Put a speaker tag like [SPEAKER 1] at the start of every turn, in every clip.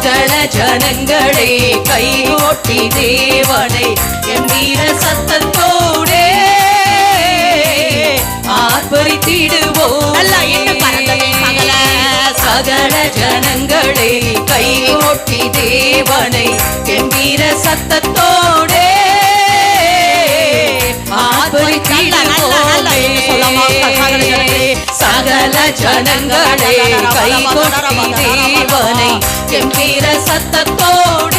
[SPEAKER 1] சகல ஜனங்களே கை ஓட்டி தேவனை எம்பீர சத்தத்தோடே ஆர்ப்பரித்திடுவோம்.
[SPEAKER 2] சகல
[SPEAKER 1] சகல ஜனங்களே கை ஓட்டி தேவனை எம்பீர சத்தத்தோடே
[SPEAKER 2] ஜனங்களே
[SPEAKER 1] கை கொட்டி தேவனை எம்பீர சத்தத்தோடே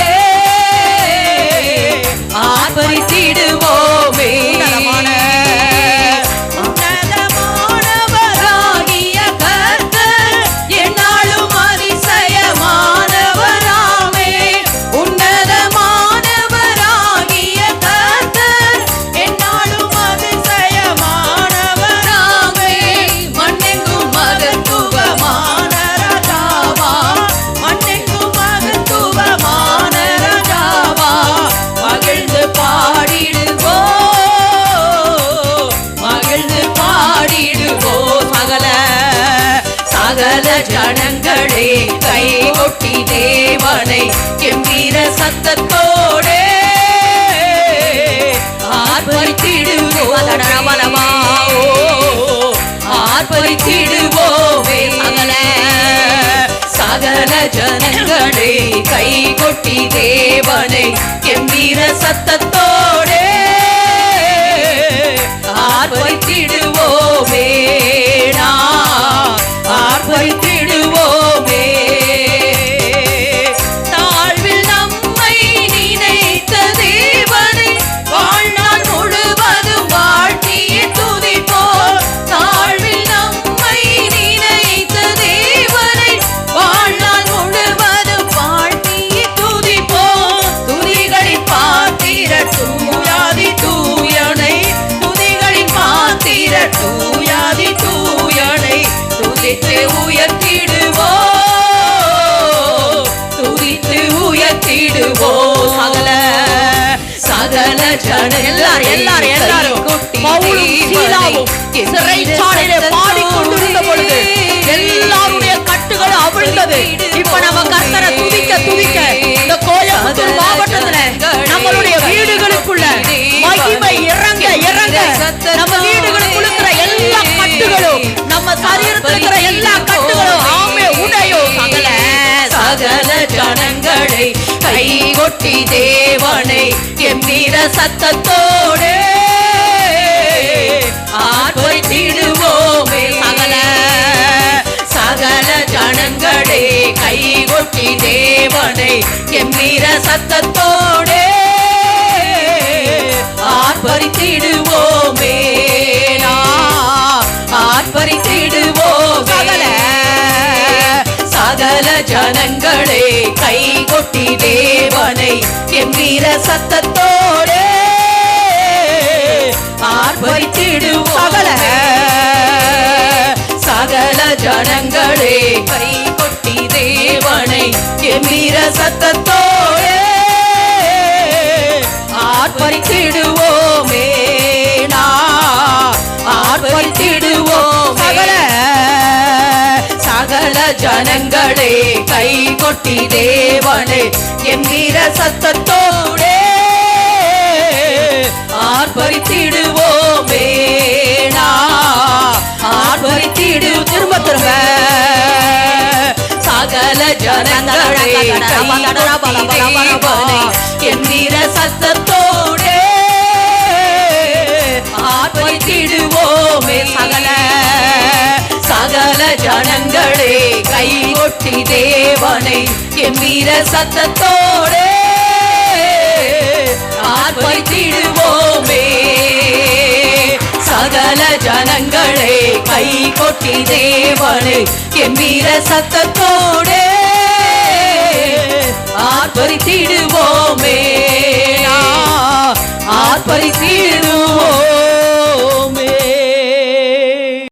[SPEAKER 1] ஜனங்களே கை கொட்டி தேவனை எம்பீர சத்தத்தோடே ஆர்ப்பரித்திடுவோம் சகல சகல ஜனங்களே கை கொட்டி தேவனை எம்பீர சத்தத்தோடே.
[SPEAKER 2] எல்லாரும், எல்லாரும், எல்லாரும். பவுலும் சீலாவும் சிறைச்சாலையிலே பாடிக்கொண்டிருந்த பொழுது எல்லாருடைய கட்டுகள் அவிழ்ந்தது. இப்ப நம்ம கர்த்தரை துதிக்க துதிக்க இந்த கோயம்புத்தூர் மாவட்டத்துல நம்மளுடைய வீடுகளுக்குள்ள மகிமை இறங்க இறங்க. நம்ம
[SPEAKER 1] கை கொட்டி தேவனை எம்பீர சத்தத்தோடு. ஆர்ப்பரித்திடுவோமே சகல சகல ஜனங்களே. கை கொட்டி தேவனை எம்பீர சத்தத்தோடு. ஆர்ப்பரித்திடுவோமே நாம் ஆர்ப்பரித்திடுவோம்
[SPEAKER 2] சகல
[SPEAKER 1] ஜனங்களே கை கொட்டி தேவனை எம்பீர சத்தத்தோடு ஆர்ப்பரித்திடுவோம்
[SPEAKER 2] சகல.
[SPEAKER 1] ஜனங்களே கை கொட்டி தேவனை எம்பீர சத்தத்தோடு ஆர்ப்பரித்திடுவோமே நாம் ஆர்ப்பரித்திடுவோம்
[SPEAKER 2] சகல.
[SPEAKER 1] ஜனங்களே கை கொட்டி தேவனே என்கிற சத்தத்தோடே ஆர்ப்பரித்திடுவோமே ஆர்ப்பரித்திடு திரும்ப திரும்ப. சகல ஜனங்களே என்கிற சத்தத்தோடே ஆர்ப்பரித்திடுவோமே. சகல சகல ஜனங்களே போற்றி தேவனை எம்பீர சத்தத்தோடு ஆர்ப்பரித்திடுவோமே. சகல ஜனங்களை கை கொட்டி தேவனை எம்பீர சத்தத்தோடு ஆர்ப்பரித்திடு